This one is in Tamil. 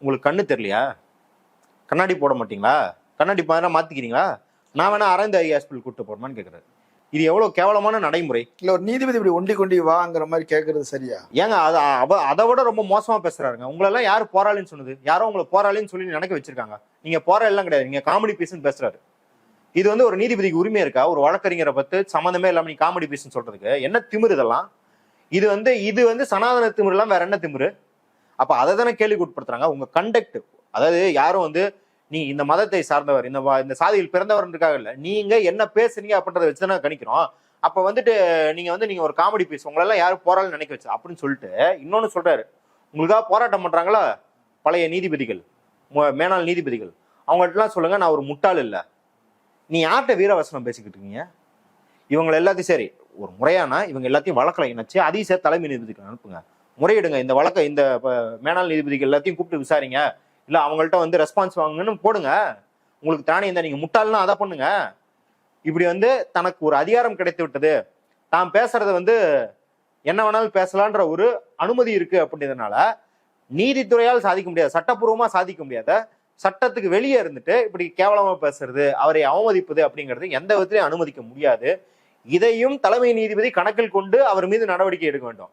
உங்களுக்கு கண்ணு தெரியலையா? கண்ணாடி போட மாட்டீங்களா? கண்ணாடி பாரு மாத்திக்கிறீங்களா? நான் வேணா அரவிந்த் ஐ ஹாஸ்பிட்டல் கூட்டு போறோமான்னு கேக்குறாரு இது எவ்வளவு கேவலமான நடைமுறை? இல்ல ஒரு நீதிபதி இப்படி ஒண்டி கொண்டி வாங்குற மாதிரி கேக்குறது சரியா? ஏங்க அது அவ அதை விட ரொம்ப மோசமா பேசுறாருங்க. உங்களெல்லாம் யாரு போராளின்னு சொன்னது? யாரோ உங்களை போராளின்னு சொல்லி நினைக்க வச்சிருக்காங்க. நீங்க போராளிலாம் கிடையாது. நீங்க காமெடி பீஸ்னு பேசுறாரு. இது வந்து ஒரு நீதிபதிக்கு உரிமை இருக்கா? ஒரு வழக்கறிஞரை பத்து சம்மந்தமே இல்லாம நீ காமெடி பீஸ்னு சொல்றதுக்கு. என்ன திமிரு இதெல்லாம்? இது வந்து இது வந்து சனாதன திமிருலாம் வேற என்ன திமிரு? அப்ப அதை தானே கேள்விக்கு உட்படுத்துறாங்க உங்க கண்டக்ட் அதாவது யாரும் வந்து நீ இந்த மதத்தை சார்ந்தவர் இந்த இந்த சாதியில் பிறந்தவர்ன்றக்காக இல்ல. நீங்க என்ன பேசுறீங்க அப்படின்றத வச்சு தானே கணிக்கிறோம். அப்ப வந்துட்டு நீங்க வந்து நீங்க ஒரு காமெடி பீஸ் உங்களெல்லாம் யாரும் போராளி நினைக்க வச்சு அப்படின்னு சொல்லிட்டு இன்னொன்னு சொல்றாரு. உங்களுக்காக போராட்டம் பண்றாங்களா? பழைய நீதிபதிகள் மேனாள் நீதிபதிகள். அவங்கள்ட்டலாம் சொல்லுங்க நான் ஒரு முட்டாள் இல்லை. நீ யார்கிட்ட வீரவசனம் பேசிக்கிட்டு இருக்கீங்க? இவங்களை எல்லாத்தையும் சரி ஒரு முறையானா இவங்க எல்லாத்தையும் வழக்கில் இணைச்சு அதையும் சேர்த்து தலைமை நீதிபதிக்கு அனுப்புங்க. முறையிடுங்க. இந்த வழக்கை இந்த மேனாள் நீதிபதிகள் எல்லாத்தையும் கூப்பிட்டு விசாரிங்க. இல்லை அவங்கள்ட்ட வந்து ரெஸ்பான்ஸ் வாங்குங்கன்னு போடுங்க. உங்களுக்கு தானே இந்த நீங்கள் முட்டாள்னா அதை பண்ணுங்க. இப்படி வந்து தனக்கு ஒரு அதிகாரம் கிடைத்து விட்டது. தான் பேசுறத வந்து என்ன வேணாலும் பேசலான்ற ஒரு அனுமதி இருக்கு அப்படின்றதுனால நீதித்துறையால் சாதிக்க முடியாது. சட்டப்பூர்வமாக சாதிக்க முடியாத சட்டத்துக்கு வெளியே இருந்துட்டு இப்படி கேவலமாக பேசுறது அவரை அவமதிப்பது அப்படிங்கிறது எந்த விதத்திலையும் அனுமதிக்க முடியாது. இதையும் தலைமை நீதிபதி கணக்கில் கொண்டு அவர் மீது நடவடிக்கை எடுக்க வேண்டும்.